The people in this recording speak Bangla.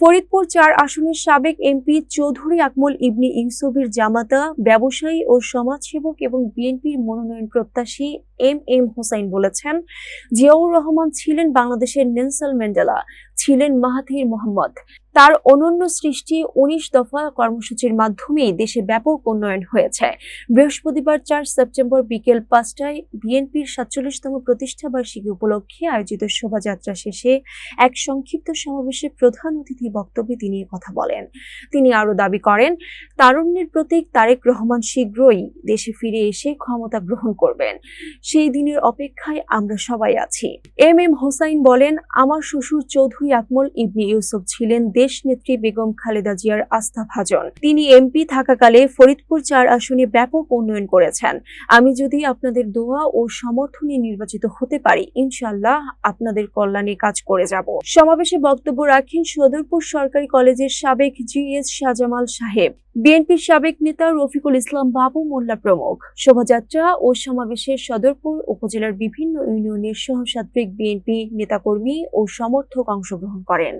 ফরিদপুর চার আসনের সাবেক এমপি চৌধুরী আকমল ইবনি ইউসুফের জামাতা, ব্যবসায়ী ও সমাজসেবক এবং বিএনপির মনোনয়ন প্রত্যাশী এম এম হোসাইন বলেছেন, জিয়াউর রহমান ছিলেন বাংলাদেশের নেলসন ম্যান্ডেলা, ছিলেন মাহাথির মোহাম্মদ। তার অনন্য সৃষ্টি উনিশ দফা কর্মসূচির মাধ্যমে দেশে ব্যাপক উন্নয়ন হয়েছে। বৃহস্পতিবার চার সেপ্টেম্বর বিকেল পাঁচটায় বিএনপির সাতচল্লিশতম প্রতিষ্ঠা বার্ষিকী উপলক্ষে আয়োজিত শোভাযাত্রা শেষে এক সংক্ষিপ্ত সমাবেশে প্রধান অতিথি বক্তব্যে তিনি কথা বলেন। তিনি আরও দাবি করেন, তারুণ্যের প্রতীক তারেক রহমান শীঘ্রই দেশে ফিরে এসে ক্ষমতা গ্রহণ করবেন। সেই দিনের অপেক্ষায় আমরা সবাই আছি। এম এম হোসাইন বলেন, আমার শ্বশুর চৌধুরী আকমল ইবনি ইউসুফ ছিলেন দেশ নেত্রী বেগম খালেদা জিয়ার আস্থাভাজন তিনি এমপি থাকাকালে ফরিদপুর চার আসনে ব্যাপক উন্নয়ন করেছেন। আমি যদি আপনাদের দোয়া ও সমর্থনে নির্বাচিত হতে পারি ইনশাল্লাহ আপনাদের কল্যাণে কাজ করে যাব। সমাবেশে বক্তব্য রাখেন সদরপুর সরকারি কলেজের সাবেক জিএস শাহজামাল সাহেব। বিএনপির সাবেক নেতা রফিকুল ইসলাম বাবু মোল্লা প্রমুখ। শোভাযাত্রা ও সমাবেশে সদরপুর উপজেলার বিভিন্ন ইউনিয়নের সহসাত্রিক বিএনপি নেতাকর্মী ও সমর্থক অংশগ্রহণ করেন।